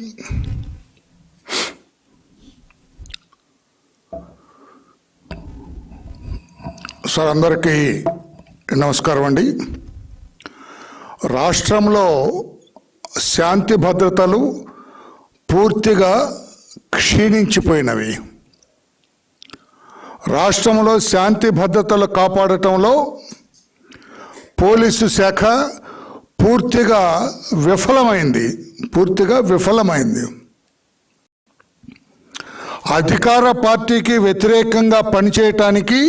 Sir అందరికీ నమస్కారం అండి. రాష్ట్రంలో శాంతి భద్రతలు పూర్తిగా క్షీణించిపోయినవి. రాష్ట్రంలో శాంతి భద్రతలు కాపాడటంలో పోలీసు శాఖ పూర్తిగా విఫలమైంది. పూర్తిగా విఫలమైంది. అధికార పార్టీకి వ్యతిరేకంగా పనిచేయటానికి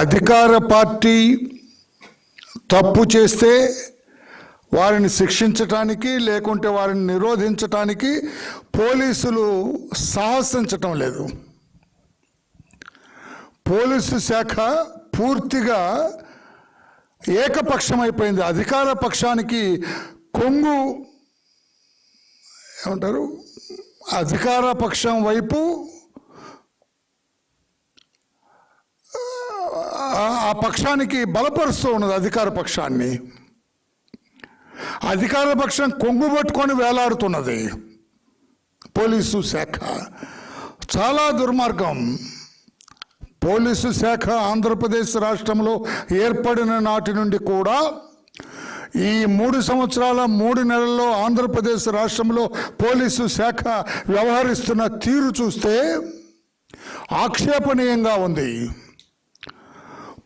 అధికార పార్టీ తప్పు చేస్తే వారిని శిక్షించటానికి లేకుంటే వారిని నిరోధించటానికి పోలీసులు సాహసించటం లేదు. పోలీసు శాఖ పూర్తిగా ఏకపక్షమైపోయింది. అధికార పక్షానికి కొంగు ఏమంటారు? అధికార పక్షం వైపు ఆ- పక్షానికి బలపరుస్తూ ఉన్నది అధికార పక్షాన్ని. అధికార పక్షం కొంగు పట్టుకొని వేలాడుతున్నది. పోలీసు శాఖ. చాలా దుర్మార్గం. పోలీసు శాఖ ఆంధ్రప్రదేశ్ రాష్ట్రంలో ఏర్పడిన నాటి నుండి కూడా ఈ మూడు సంవత్సరాల మూడు నెలల్లో ఆంధ్రప్రదేశ్ రాష్ట్రంలో పోలీసు శాఖ వ్యవహరిస్తున్న తీరు చూస్తే ఆక్షేపణీయంగా ఉంది.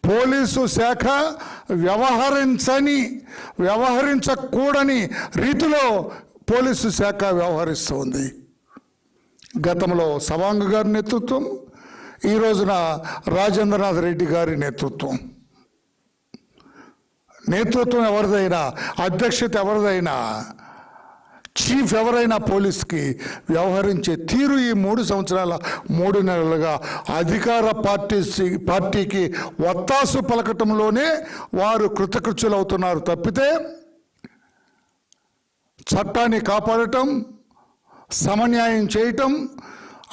పోలీసు శాఖ వ్యవహరించని వ్యవహరించకూడని రీతిలో పోలీసు శాఖ వ్యవహరిస్తుంది. గతంలో సవాంగ్ గారి నేతృత్వం ఈ రోజున రాజేంద్రనాథ్ రెడ్డి గారి నేతృత్వం. నేతృత్వం ఎవరిదైనా అధ్యక్షత ఎవరిదైనా చీఫ్ ఎవరైనా పోలీస్కి వ్యవహరించే తీరు ఈ మూడు సంవత్సరాల మూడు నెలలుగా అధికార పార్టీ పార్టీకి వత్తాసు పలకటంలోనే వారు కృతకృత్యులవుతున్నారు తప్పితే చట్టాన్ని కాపాడటం సమన్యాయం చేయటం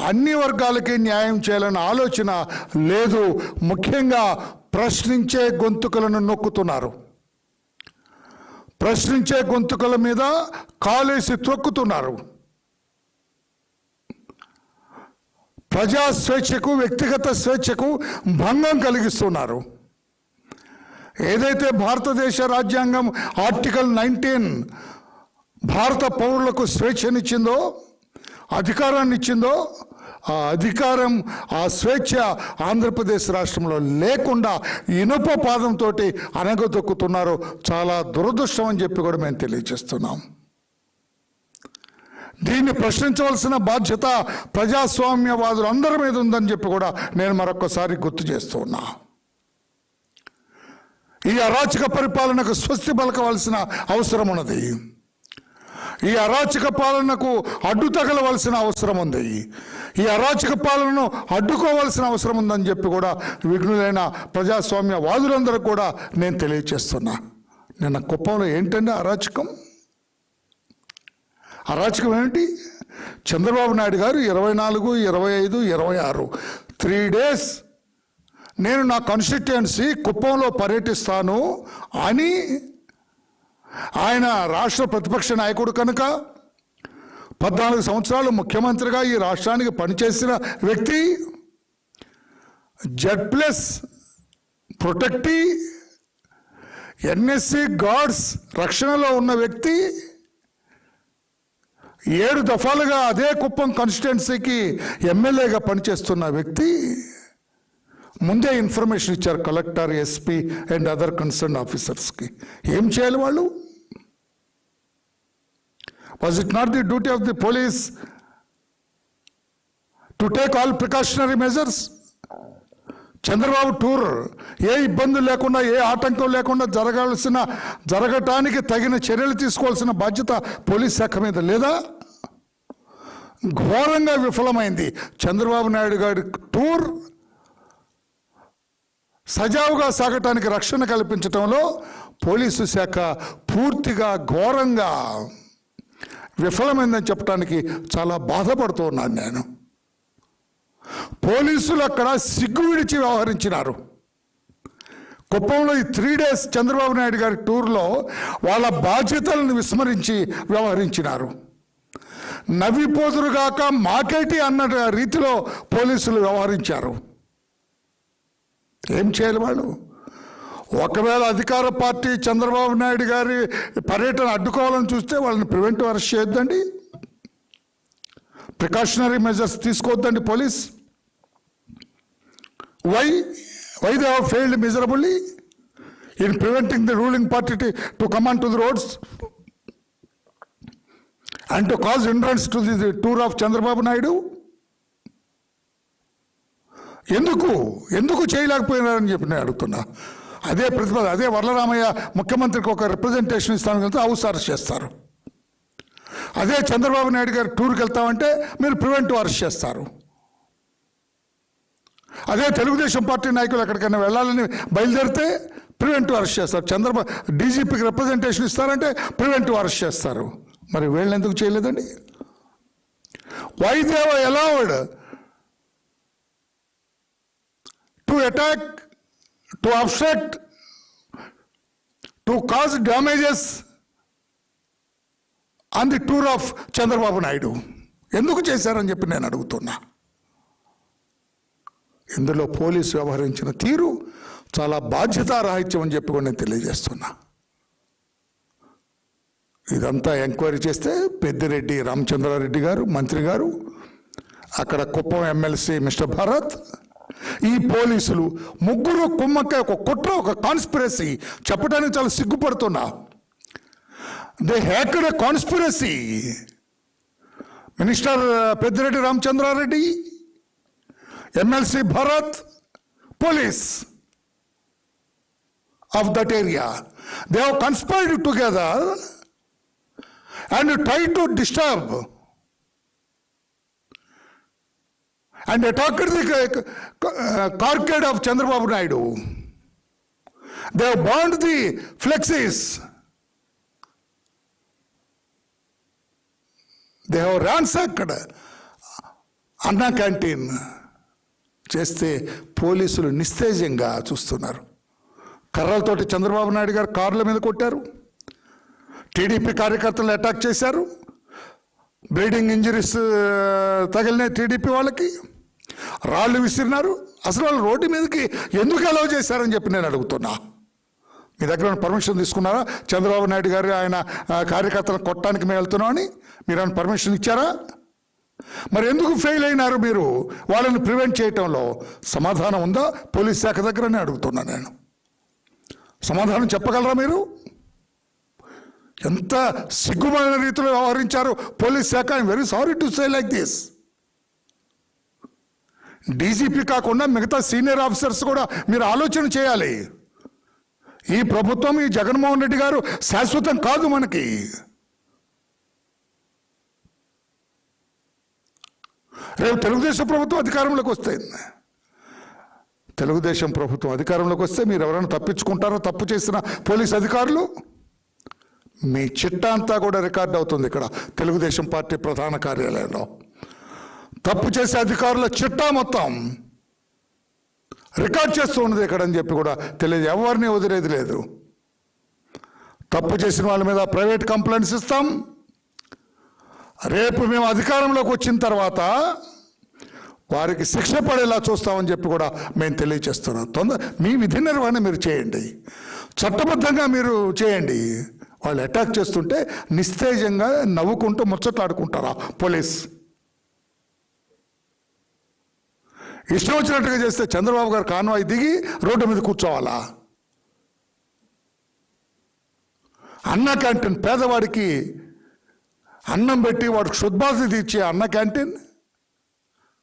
అన్ని వర్గాలకి న్యాయం చేయాలన్న ఆలోచన లేదు. ముఖ్యంగా ప్రశ్నించే గొంతుకలను నొక్కుతున్నారు. ప్రశ్నించే గొంతుకల మీద కాలేసి త్రొక్కుతున్నారు. ప్రజా స్వేచ్ఛకు వ్యక్తిగత స్వేచ్ఛకు భంగం కలిగిస్తున్నారు. ఏదైతే భారతదేశ రాజ్యాంగం ఆర్టికల్ నైన్టీన్ భారత పౌరులకు స్వేచ్ఛనిచ్చిందో అధికారాన్ని ఇచ్చిందో ఆ అధికారం ఆ స్వేచ్ఛ ఆంధ్రప్రదేశ్ రాష్ట్రంలో లేకుండా ఇనుప పాదంతో అనగదొక్కుతున్నారు చాలా దురదృష్టం అని చెప్పి కూడా మేము తెలియజేస్తున్నాం. దీన్ని ప్రశ్నించవలసిన బాధ్యత ప్రజాస్వామ్యవాదులు అందరి మీద ఉందని చెప్పి కూడా నేను మరొకసారి గుర్తు చేస్తూ ఉన్నా. ఈ అరాచక పరిపాలనకు స్వస్తి పలకవలసిన అవసరం ఉన్నది. ఈ అరాచక పాలనకు అడ్డు తగలవలసిన అవసరం ఉంది. ఈ అరాచక పాలనను అడ్డుకోవాల్సిన అవసరం ఉందని చెప్పి కూడా విఘ్నులైన ప్రజాస్వామ్య వాదులందరూ కూడా నేను తెలియచేస్తున్నా. నిన్న కుప్పంలో ఏంటండి అరాచకం? అరాచకం ఏంటి చంద్రబాబు నాయుడు గారు ఇరవై నాలుగు ఇరవై ఐదు ఇరవై ఆరు. త్రీ డేస్ నేను నా కాన్స్టిట్యుయెన్సీ కుప్పంలో పర్యటిస్తాను అని ఆయన రాష్ట్ర ప్రతిపక్ష నాయకుడు కనుక పద్నాలుగు సంవత్సరాలు ముఖ్యమంత్రిగా ఈ రాష్ట్రానికి పనిచేసిన వ్యక్తి Z plus protection NSG guards రక్షణలో ఉన్న వ్యక్తి ఏడు దఫాలుగా అదే కుప్పం కాన్స్టిట్యున్సీకి ఎమ్మెల్యేగా పనిచేస్తున్న వ్యక్తి ముందే ఇన్ఫర్మేషన్ ఇచ్చారు collector SP and other concern ఆఫీసర్స్కి. ఏం చేయాలి వాళ్ళు? Was it not the duty of the police to take all precautionary measures Chandrababu tour ఏ ఇబ్బంది లేకుండా ఏ ఆటంకం లేకుండా జరగాల్సిన జరగటానికి తగిన చర్యలు తీసుకోవాల్సిన బాధ్యత పోలీస్ శాఖ మీద లేదా? ఘోరంగా విఫలమైంది చంద్రబాబు నాయుడు గారి టూర్ సజావుగా సాగటానికి రక్షణ కల్పించడంలో పోలీసు శాఖ పూర్తిగా ఘోరంగా విఫలమైందని చెప్పడానికి చాలా బాధపడుతూ ఉన్నాను నేను. పోలీసులు అక్కడ సిగ్గు విడిచి వ్యవహరించినారు. కుప్పంలో ఈ త్రీ డేస్ చంద్రబాబు నాయుడు గారి టూర్లో వాళ్ళ బాధ్యతలను విస్మరించి వ్యవహరించినారు. నవ్విపోతురుగాక మాకేటి అన్న రీతిలో పోలీసులు వ్యవహరించారు. ఏం చేయాలి వాళ్ళు? ఒకవేళ అధికార పార్టీ చంద్రబాబు నాయుడు గారి పర్యటన అడ్డుకోవాలని చూస్తే వాళ్ళని ప్రివెంటివ్ అరెస్ట్ చేయొద్దండి. Precautionary measures తీసుకోవద్దండి police. Why why they have failed miserably in preventing the ruling party to command to the roads and to cause entrance to the tour of Chandrababu Naidu ఎందుకు? ఎందుకు చేయలేకపోయినారని చెప్పి నేను అడుగుతున్నా. అదే ప్రతిపాదన అదే వరలరామయ్య ముఖ్యమంత్రికి ఒక రిప్రజెంటేషన్ ఇస్తాను వెళ్తే హౌస్ అరెస్ట్ చేస్తారు. అదే చంద్రబాబు నాయుడు గారు టూర్కి వెళ్తామంటే మీరు ప్రివెంటివ్ అరెస్ట్ చేస్తారు. అదే తెలుగుదేశం పార్టీ నాయకులు ఎక్కడికైనా వెళ్ళాలని బయలుదేరితే ప్రివెంటివ్ అరెస్ట్ చేస్తారు. చంద్రబాబు డీజీపీకి రిప్రజెంటేషన్ ఇస్తారంటే ప్రివెంటివ్ అరెస్ట్ చేస్తారు. మరి వీళ్ళని ఎందుకు చేయలేదండి? Why they were allowed to attack to obstruct, to cause damages on the tour of Chandrababu Naidu ఎందుకు చేశారని చెప్పి నేను అడుగుతున్నా. ఇందులో పోలీసు వ్యవహరించిన తీరు చాలా బాధ్యతారాహిత్యం అని చెప్పి కూడా నేను తెలియజేస్తున్నా. ఇదంతా ఎంక్వైరీ చేస్తే పెద్దిరెడ్డి రామచంద్రారెడ్డి గారు మంత్రి గారు అక్కడ కుప్పం ఎమ్మెల్సీ మిస్టర్ భారత్ ఈ పోలీసులు ముగ్గురు కుమ్మక్క ఒక కుట్ర ఒక కాన్స్పిరసీ చెప్పడానికి చాలా సిగ్గుపడుతున్నా. They hacker a conspiracy minister Peddireddy Ramachandra Reddy MLC Bharat police of that area they have conspired together and tried to and attacked the uh, carcade carcade uh, of Chandrababu Naidu. They have burned the flexes. They have ransacked Anna canteen చేస్తే పోలీసులు నిస్తేజంగా చూస్తున్నారు. కర్రలతోటి చంద్రబాబు నాయుడు గారు కార్ల మీద కొట్టారు. TDP కార్యకర్తలు attack చేశారు. Bleeding injuries తగిలినాయి TDP వాళ్ళకి. రాళ్ళు విసిరినారు. అసలు వాళ్ళు రోడ్డు మీదకి ఎందుకు అలౌ చేశారని చెప్పి నేను అడుగుతున్నా. మీ దగ్గర పర్మిషన్ తీసుకున్నారా? చంద్రబాబు నాయుడు గారు ఆయన కార్యకర్తలను కొట్టడానికి మేము వెళ్తున్నామని మీరు ఆయన పర్మిషన్ ఇచ్చారా? మరి ఎందుకు ఫెయిల్ అయినారు మీరు? వాళ్ళని ప్రివెంట్ చేయటంలో సమాధానం ఉందా? పోలీస్ శాఖ దగ్గరనే అడుగుతున్నా నేను. సమాధానం చెప్పగలరా మీరు? ఎంత సిగ్గుమైన రీతిలో వ్యవహరించారు పోలీస్ శాఖ? I'm very sorry to say like this DGP కాకుండా మిగతా సీనియర్ ఆఫీసర్స్ కూడా మీరు ఆలోచన చేయాలి. ఈ ప్రభుత్వం ఈ జగన్మోహన్ రెడ్డి గారు శాశ్వతం కాదు మనకి. రేపు తెలుగుదేశం ప్రభుత్వం అధికారంలోకి వస్తే తెలుగుదేశం ప్రభుత్వం అధికారంలోకి వస్తే మీరు ఎవరైనా తప్పించుకుంటారో తప్పు చేసిన పోలీస్ అధికారులు మీ చిట్టా అంతా కూడా రికార్డ్ అవుతుంది ఇక్కడ తెలుగుదేశం పార్టీ ప్రధాన కార్యాలయంలో. తప్పు చేసే అధికారుల చిట్టా మొత్తం రికార్డ్ చేస్తూ ఉన్నది ఇక్కడ అని చెప్పి కూడా తెలియదు. ఎవరిని వదిలేది లేదు. తప్పు చేసిన వాళ్ళ మీద ప్రైవేట్ కంప్లైంట్స్ ఇస్తాం. రేపు మేము అధికారంలోకి వచ్చిన తర్వాత వారికి శిక్ష పడేలా చూస్తామని చెప్పి కూడా మేము తెలియచేస్తున్నాం. తొందర మీ విధి నిర్వహణ మీరు చేయండి. చట్టబద్ధంగా మీరు చేయండి. వాళ్ళు అటాక్ చేస్తుంటే నిస్తేజంగా నవ్వుకుంటూ ముచ్చట్లాడుకుంటారా పోలీస్? ఇష్టం వచ్చినట్టుగా చేస్తే చంద్రబాబు గారు కాన్వాయి దిగి రోడ్డు మీద కూర్చోవాలా? అన్న క్యాంటీన్ పేదవాడికి అన్నం పెట్టి వాడికి శుద్ధాసి తీర్చే అన్న క్యాంటీన్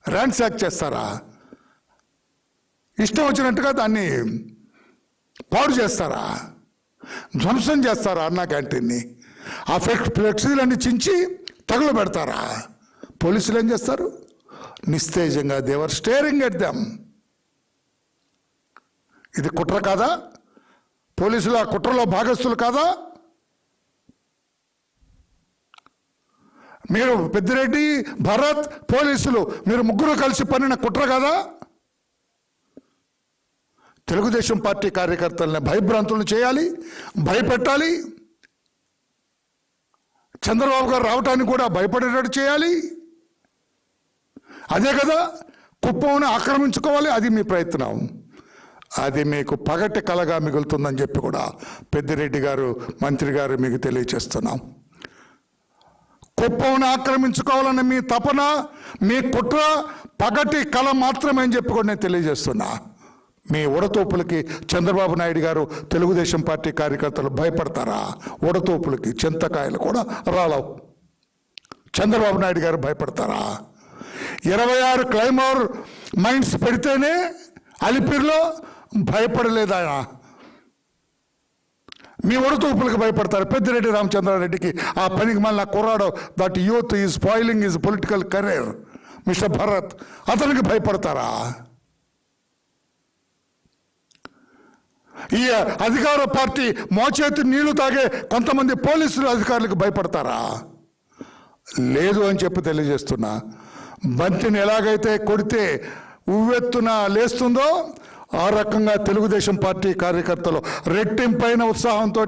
ర్యాన్సాక్ చేస్తారా? ఇష్టం వచ్చినట్టుగా దాన్ని పాడు చేస్తారా? ధ్వంసం చేస్తారా అన్న క్యాంటీన్ని? ఆ ఫ్లెక్స్ ఫ్లెక్సీలన్నీ చించి తగులు పెడతారా? పోలీసులు ఏం చేస్తారు? నిస్తేజంగా దేవర్ స్టేరింగ్ ఎట్ దెమ్. ఇది కుట్ర కాదా? పోలీసులు ఆ కుట్రలో భాగస్తులు కాదా? మీరు పెద్దిరెడ్డి భరత్ పోలీసులు మీరు ముగ్గురు కలిసి పనిన కుట్ర కదా? తెలుగుదేశం పార్టీ కార్యకర్తల్ని భయభ్రాంతులను చేయాలి భయపెట్టాలి చంద్రబాబు గారు రావటానికి కూడా భయపడేటట్టు చేయాలి. అదే కదా కుప్పంను ఆక్రమించుకోవాలి అది మీ ప్రయత్నం. అది మీకు పగటి కలగా మిగులుతుందని చెప్పి కూడా పెద్దిరెడ్డి గారు మంత్రి గారు మీకు తెలియచేస్తున్నాం. కుప్పంను ఆక్రమించుకోవాలని మీ తపన మీ కుట్ర పగటి కళ మాత్రమే అని చెప్పి కూడా నేను తెలియజేస్తున్నా. మీ ఉడతోపులకి చంద్రబాబు నాయుడు గారు తెలుగుదేశం పార్టీ కార్యకర్తలు భయపడతారా? ఉడతోపులకి చింతకాయలు కూడా రాలవు. చంద్రబాబు నాయుడు గారు భయపడతారా? ఇరవై ఆరు క్లైమోర్ మైండ్స్ పెడితేనే అలిపిరిలో భయపడలేదు ఆయన. మీ ఉడతూపులకు భయపడతారు. పెద్దిరెడ్డి రామచంద్రారెడ్డికి ఆ పనికి మళ్ళీ కుర్రాడు that youth is spoiling is political career mister Bharat అతనికి భయపడతారా? ఈ అధికార పార్టీ మోచేతి నీళ్ళు తాగే కొంతమంది పోలీసులు అధికారులకు భయపడతారా? లేదు అని చెప్పి తెలియజేస్తున్నా. బంతిని ఎలాగైతే కొడితే ఉవ్వెత్తున లేస్తుందో ఆ రకంగా తెలుగుదేశం పార్టీ కార్యకర్తలు రెట్టింపైన ఉత్సాహంతో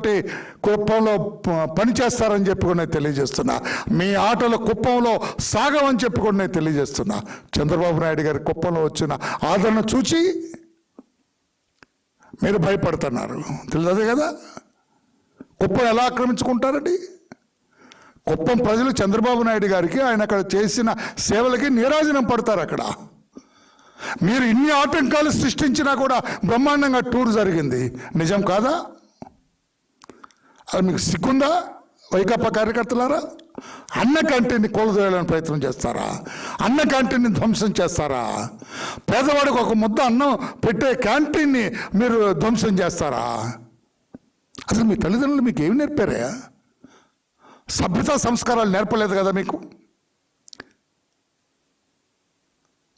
కుప్పంలో ప- పనిచేస్తారని చెప్పి కూడా నేను తెలియజేస్తున్నా. మీ ఆటలు కుప్పంలో సాగమని చెప్పి కూడా నేను తెలియజేస్తున్నా. చంద్రబాబు నాయుడు గారి కుప్పంలో వచ్చిన ఆదరణ చూచి మీరు భయపడుతున్నారు. తెలియదు కదా? కుప్పం ఎలా ఆక్రమించుకుంటారండి? కుప్పం ప్రజలు చంద్రబాబు నాయుడు గారికి ఆయన అక్కడ చేసిన సేవలకి నీరాజనం పడతారు అక్కడ. మీరు ఇన్ని ఆటంకాలు సృష్టించినా కూడా బ్రహ్మాండంగా టూర్ జరిగింది. నిజం కాదా? అది మీకు సిగ్గుందా? వైకాపా కార్యకర్తలారా? అన్న క్యాంటీన్ని కూలదోయాలని ప్రయత్నం చేస్తారా? అన్న క్యాంటీన్ని ధ్వంసం చేస్తారా? పేదవాడికి ఒక ముద్ద అన్నం పెట్టే క్యాంటీన్ని మీరు ధ్వంసం చేస్తారా? అసలు మీ తల్లిదండ్రులు మీకు ఏమి నేర్పారా సభ్యత సంస్కారాలు నేర్పలేదు కదా మీకు?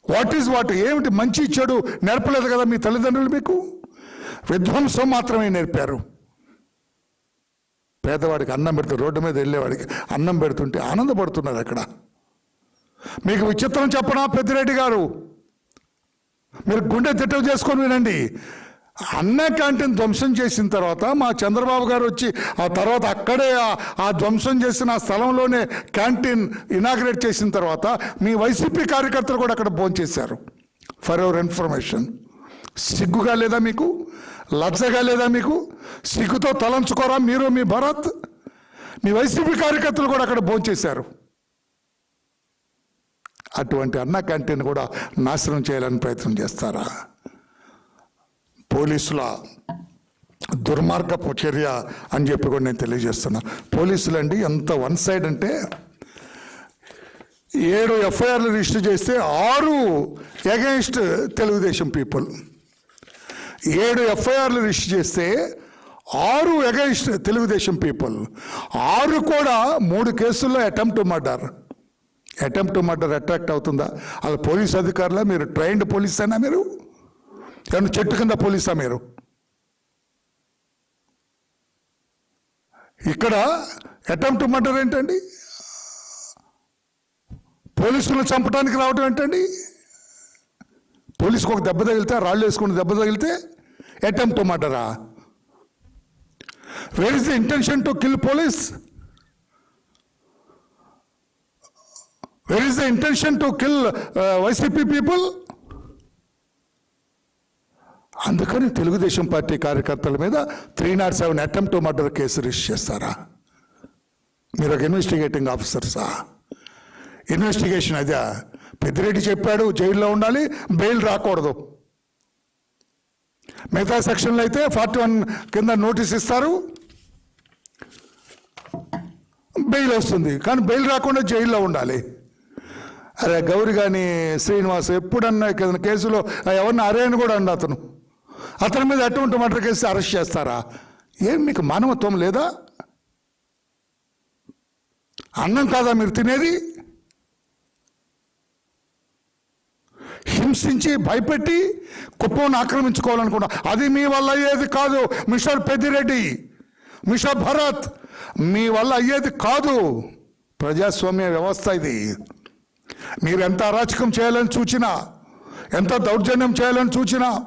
వాట్ ఈజ్ వాట్ ఏమిటి మంచి చెడు నేర్పలేదు కదా మీ తల్లిదండ్రులు మీకు? విధ్వంసం మాత్రమే నేర్పారు. పేదవాడికి అన్నం పెడుతూ రోడ్డు మీద వెళ్ళేవాడికి అన్నం పెడుతుంటే ఆనందపడుతున్నారు అక్కడ. మీకు విచిత్రం చెప్పనా పెద్దిరెడ్డి గారు? మీరు గుండె తిట్టం చేసుకొని వినండి. అన్న క్యాంటీన్ ధ్వంసం చేసిన తర్వాత మా చంద్రబాబు గారు వచ్చి ఆ తర్వాత అక్కడే ఆ- ధ్వంసం చేసిన ఆ స్థలంలోనే క్యాంటీన్ ఇనాగ్రేట్ చేసిన తర్వాత మీ వైసీపీ కార్యకర్తలు కూడా అక్కడ భోంచేశారు. ఫర్ ఎవర్ ఇన్ఫర్మేషన్ సిగ్గుగా లేదా మీకు? లజ్జగా లేదా మీకు? సిగ్గుతో తలంచుకోరా మీరు మీ భరత్? మీ వైసీపీ కార్యకర్తలు కూడా అక్కడ భోంచేశారు. అటువంటి అన్న క్యాంటీన్ కూడా నాశనం చేయాలని ప్రయత్నం చేస్తారా? పోలీసుల దుర్మార్గపు చర్య అని చెప్పి కూడా నేను తెలియజేస్తున్నా. పోలీసులు అండి ఎంత వన్ సైడ్ అంటే ఏడు ఎఫ్ఐఆర్లు రిజిస్టర్ చేస్తే ఆరు అగైన్స్ట్ తెలుగుదేశం పీపుల్. ఏడు ఎఫ్ఐఆర్లు రిజిస్టర్ చేస్తే ఆరు అగైన్స్ట్ తెలుగుదేశం పీపుల్. ఆరు కూడా మూడు కేసుల్లో attempt murder. Attempt murder attract అవుతుందా? అలా పోలీస్ అధికారులా? మీరు ట్రైన్డ్ పోలీస్ అయినా మీరు? కానీ చెట్టు కింద పోలీసా మీరు? ఇక్కడ అటెంప్ట్ మర్డర్ ఏంటండి? పోలీసులను చంపడానికి రావడం ఏంటండి? పోలీసుకు ఒక దెబ్బ తగిలితే రాళ్ళు వేసుకుని దెబ్బ తగిలితే attempt మర్డరా? Where is the intention to kill police where is the intention to kill YCP people అందుకని తెలుగుదేశం పార్టీ కార్యకర్తల మీద three not seven attempt murder case register చేస్తారా? మీరు ఒక ఇన్వెస్టిగేటింగ్ ఆఫీసర్సా ఇన్వెస్టిగేషన్ అదే. పెద్దిరెడ్డి చెప్పాడు జైల్లో ఉండాలి బెయిల్ రాకూడదు. మిగతా సెక్షన్లో అయితే ఫార్టీ వన్ కింద నోటీస్ ఇస్తారు. బెయిల్ వస్తుంది. కానీ బెయిల్ రాకుండా జైల్లో ఉండాలి. అరే గౌరి కానీ శ్రీనివాస్ ఎప్పుడన్నా కేసులో ఎవరిని అరే అని కూడా అండి అతను. అతని మీద అటువంటి మర్డర్ కేసు అరెస్ట్ చేస్తారా? ఏం మీకు మానవత్వం లేదా? అన్నం కాదా మీరు తినేది? హింసించి భయపెట్టి కుప్పంను ఆక్రమించుకోవాలనుకున్నా. అది మీ వల్ల అయ్యేది కాదు మిస్టర్ పెద్దిరెడ్డి. మిస్టర్ భరత్ మీ వల్ల అయ్యేది కాదు. ప్రజాస్వామ్య వ్యవస్థ ఇది. మీరు ఎంత అరాచకం చేయాలని చూచినా ఎంత దౌర్జన్యం చేయాలని చూచినా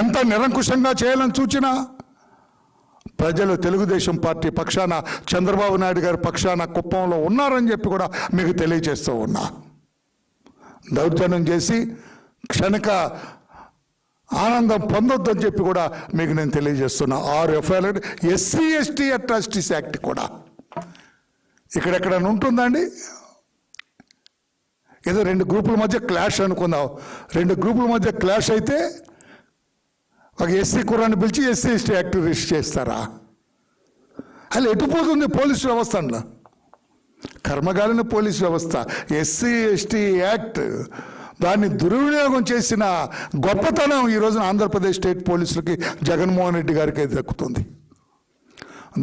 ఎంత నిరంకుశంగా చేయాలని చూచినా ప్రజలు తెలుగుదేశం పార్టీ పక్షాన చంద్రబాబు నాయుడు గారి పక్షాన కుప్పంలో ఉన్నారని చెప్పి కూడా మీకు తెలియజేస్తూ ఉన్నా. దౌర్జన్యం చేసి క్షణిక ఆనందం పొందొద్దని చెప్పి కూడా మీకు నేను తెలియజేస్తున్నా. ఆరు FIR SC ST atrocities act కూడా. ఇక్కడెక్కడ ఉంటుందండి? ఏదో రెండు గ్రూపుల మధ్య క్లాష్ అనుకుందాం. రెండు గ్రూపుల మధ్య క్లాష్ అయితే ఒక ఎస్సీ కుర్రాన్ని పిలిచి ఎస్సీ ఎస్టీ యాక్ట్ రిజిస్టర్ చేస్తారా? అలా ఎటుపోతుంది పోలీస్ వ్యవస్థ అందులో కర్మగాలిన పోలీస్ వ్యవస్థ ఎస్సీ ఎస్టీ యాక్ట్ దాన్ని దుర్వినియోగం చేసిన గొప్పతనం ఈ రోజున ఆంధ్రప్రదేశ్ స్టేట్ పోలీసులకి జగన్మోహన్ రెడ్డి గారికి దక్కుతుంది.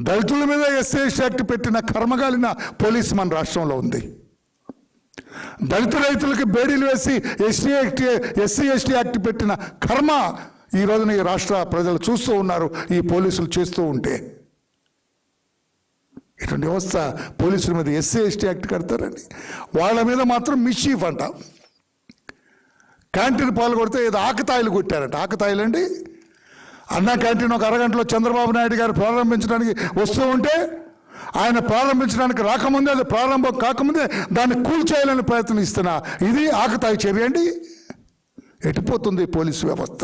దళితుల మీద ఎస్సీ ఎస్టీ యాక్ట్ పెట్టిన కర్మగాలిన పోలీస్ మన రాష్ట్రంలో ఉంది. దళిత రైతులకి బేడీలు వేసి SC act SC ST act పెట్టిన కర్మ ఈ రోజున ఈ రాష్ట్ర ప్రజలు చూస్తూ ఉన్నారు ఈ పోలీసులు చేస్తూ ఉంటే. ఇటువంటి వ్యవస్థ పోలీసుల మీద ఎస్సీ ఎస్టీ యాక్ట్ కడతారని. వాళ్ళ మీద మాత్రం మిస్చీఫ్ అంట. క్యాంటీన్ పాలు కొడితే ఏదో ఆకతాయిలు కొట్టారంట. ఆకతాయిలు అండి అన్నా క్యాంటీన్ ఒక అరగంటలో చంద్రబాబు నాయుడు గారు ప్రారంభించడానికి వస్తూ ఉంటే ఆయన ప్రారంభించడానికి రాకముందే అది ప్రారంభం కాకముందే దాన్ని కూల్చేయాలని ప్రయత్నిస్తున్నా ఇది ఆకతాయి చర్య అండి. ఎటుపోతుంది పోలీసు వ్యవస్థ?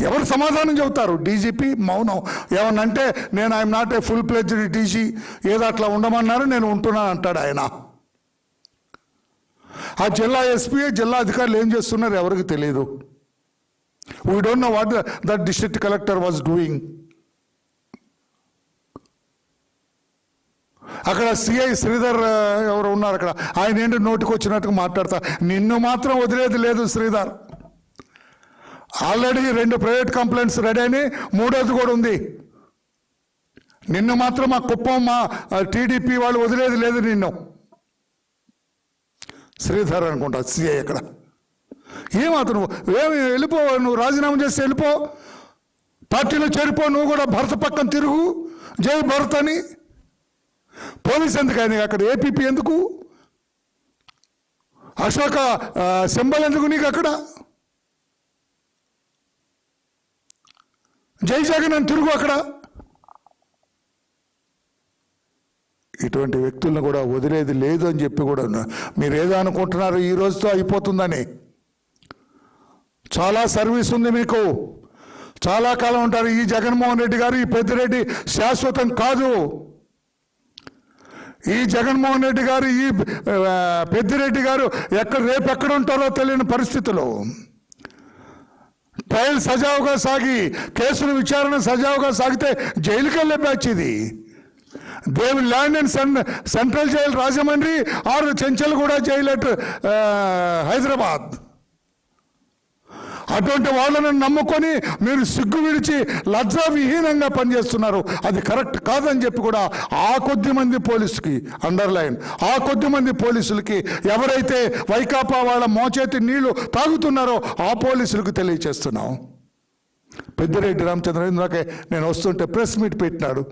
ఎవరు సమాధానం చెబుతారు? డీజీపీ మౌనం. ఏమన్నంటే నేను I'm not a full pledged DG ఏదో అట్లా ఉండమన్నారు నేను ఉంటున్నాను అంటాడు ఆయన. ఆ జిల్లా ఎస్పీ జిల్లా అధికారులు ఏం చేస్తున్నారు ఎవరికి తెలియదు we don't know what that district collector was doing అక్కడ సిఐ శ్రీధర్ ఎవరు ఉన్నారు అక్కడ? ఆయన ఏంటి నోటికి వచ్చినట్టుగా మాట్లాడతా? నిన్ను మాత్రం వదిలేది లేదు శ్రీధర్. ఆల్రెడీ రెండు ప్రైవేట్ కంప్లైంట్స్ రెడీ అయినాయి మూడోది కూడా ఉంది. నిన్ను మాత్రం మా కుప్పం మా టీడీపీ వాళ్ళు వదిలేది లేదు నిన్ను. శ్రీధర్ అనుకుంటా సిఐ ఇక్కడ ఏమాత్రం ఏమి వెళ్ళిపో నువ్వు రాజీనామా చేసి వెళ్ళిపో. పార్టీలో చేరిపో నువ్వు కూడా భరత పక్కన తిరుగు జై భరత్ అని. పోలీస్ ఎందుకు ఆయన అక్కడ? ఏపీపీ ఎందుకు? అశోక సింబల్ ఎందుకు నీకు అక్కడ? జై జగన్ అని తిరుగు అక్కడ. ఇటువంటి వ్యక్తులను కూడా వదిలేది లేదు అని చెప్పి కూడా మీరు ఏదో అనుకుంటున్నారు ఈ రోజుతో అయిపోతుందని. చాలా సర్వీస్ ఉంది మీకు. చాలా కాలం ఉంటారు. ఈ జగన్మోహన్ రెడ్డి గారు ఈ పెద్దిరెడ్డి శాశ్వతం కాదు. ఈ జగన్మోహన్ రెడ్డి గారు ఈ పెద్దిరెడ్డి గారు ఎక్కడ రేపు ఎక్కడ ఉంటారో తెలియని పరిస్థితులు. ట్రయల్ సజావుగా సాగి కేసుల విచారణ సజావుగా సాగితే జైలుకి వెళ్ళే బ్యాచ్ ఇది. దేవుని land and sen central jail Rajahmundry or Chanchalguda jail at Hyderabad. అటువంటి వాళ్ళని నమ్ముకొని మీరు సిగ్గు విడిచి లజ్జా విహీనంగా పనిచేస్తున్నారు. అది కరెక్ట్ కాదని చెప్పి కూడా ఆ కొద్ది మంది పోలీసుకి అండర్లైన్. ఆ కొద్ది మంది పోలీసులకి ఎవరైతే వైకాపా వాళ్ళ మోచేతి నీళ్ళు తాగుతున్నారో ఆ పోలీసులకు తెలియచేస్తున్నాం. పెద్దిరెడ్డి రామచంద్ర ఇందాకే నేను వస్తుంటే ప్రెస్ మీట్ పెట్టినాడు.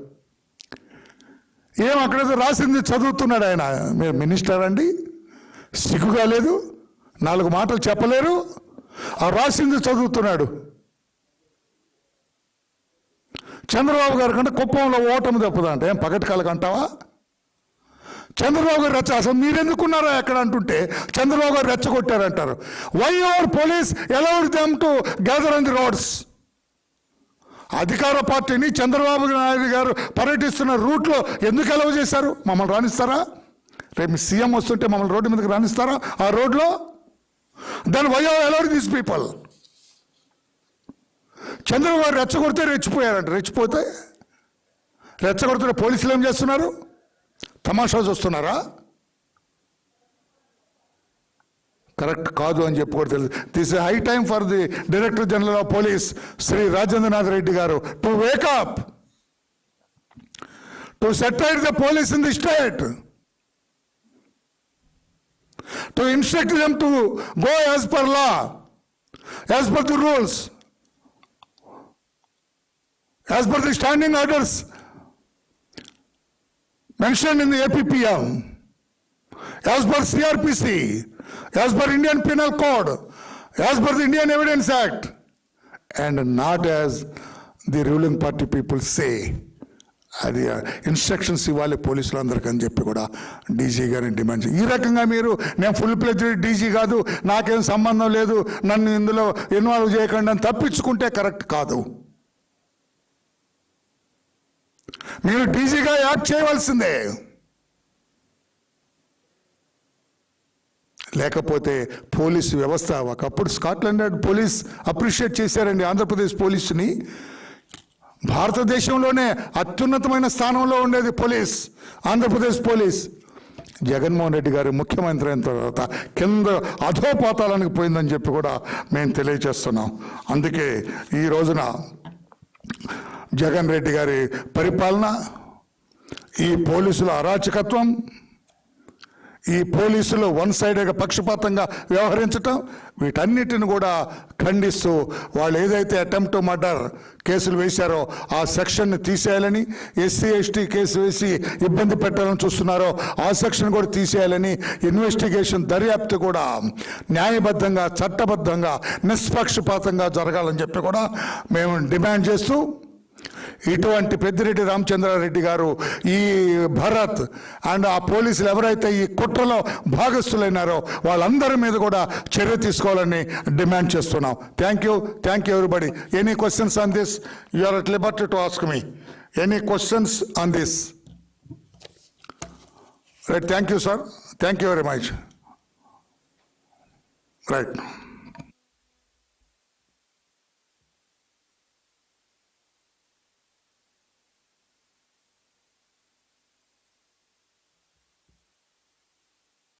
ఏం అక్కడైతే రాసింది చదువుతున్నాడు ఆయన. మీరు మినిస్టర్ అండి. సిగ్గుగా లేదు. నాలుగు మాటలు చెప్పలేరు. ఆ రాసింది చదువుతున్నాడు. చంద్రబాబు గారి కంటే కుప్పంలో ఓటమి తప్పదంటే. ఏం పగటి అంటావా? చంద్రబాబు గారు రెచ్చ అసలు మీరెందుకున్నారా ఎక్కడ అంటుంటే చంద్రబాబు గారు రెచ్చగొట్టారంటారు. Why our police allowed them to gather on the roads అధికార పార్టీని చంద్రబాబు నాయుడు గారు పర్యటిస్తున్న రూట్లో ఎందుకు అలౌ చేశారు? మమ్మల్ని రాణిస్తారా రేపు సీఎం వస్తుంటే మమ్మల్ని రోడ్డు మీదకి రాణిస్తారా ఆ రోడ్లో? Then why allowed these people Chandrababu రెచ్చగొడితే రెచ్చిపోయారంట. రెచ్చిపోతే? రెచ్చగొడుతున్న పోలీసులు ఏం చేస్తున్నారు? తమాషా చూస్తున్నారా? కరెక్ట్ కాదు అని చెప్పి కూడా తెలుసు this high time for the director general of police Shri Rajendranath Reddy గారు to wake up to set right the police in the state to instruct them to go as per law, as per the rules, as per the standing orders mentioned in the APPM, as per CRPC, as per Indian Penal Code, as per the Indian Evidence Act, and not as the ruling party people say. అది instructions ఇవ్వాలి పోలీసులు అందరికీ అని చెప్పి కూడా DG గారిని demand ఈ రకంగా మీరు నేను ఫుల్ ప్లెజ్ డీజీ కాదు నాకేం సంబంధం లేదు నన్ను ఇందులో ఇన్వాల్వ్ చేయకండి అని తప్పించుకుంటే కరెక్ట్ కాదు. మీరు డీజీగా యాక్ట్ చేయవలసిందే. లేకపోతే పోలీసు వ్యవస్థ ఒకప్పుడు స్కాట్లాండ్ యార్డ్ పోలీస్ అప్రిషియేట్ చేశారండి ఆంధ్రప్రదేశ్ పోలీసుని. భారతదేశంలోనే అత్యున్నతమైన స్థానంలో ఉండేది పోలీస్ ఆంధ్రప్రదేశ్ పోలీస్. జగన్మోహన్ రెడ్డి గారు ముఖ్యమంత్రి అయిన తర్వాత కింద అధోపాతాలకు పోయిందని చెప్పి కూడా మేము తెలియజేస్తున్నాం అందుకే ఈ రోజున జగన్ రెడ్డి గారి పరిపాలన ఈ పోలీసుల అరాచకత్వం ఈ పోలీసులు వన్ సైడ్గా పక్షపాతంగా వ్యవహరించటం వీటన్నిటిని కూడా ఖండిస్తూ వాళ్ళు ఏదైతే అటెంప్ట్ మర్డర్ కేసులు వేశారో ఆ సెక్షన్ని తీసేయాలని ఎస్సీ ఎస్టీ కేసు వేసి ఇబ్బంది పెట్టాలని చూస్తున్నారో ఆ సెక్షన్ కూడా తీసేయాలని ఇన్వెస్టిగేషన్ దర్యాప్తు కూడా న్యాయబద్ధంగా చట్టబద్ధంగా నిష్పక్షపాతంగా జరగాలని చెప్పి కూడా మేము డిమాండ్ చేస్తూ ఇటువంటి పెద్దిరెడ్డి రామచంద్రారెడ్డి గారు ఈ భరత్ అండ్ ఆ పోలీసులు ఎవరైతే ఈ కుట్రలో భాగస్థులైనారో వాళ్ళందరి మీద కూడా చర్య తీసుకోవాలని డిమాండ్ చేస్తున్నాం. Thank you thank you everybody any questions on this you are at liberty to ask me any questions on this right thank you sir thank you very much right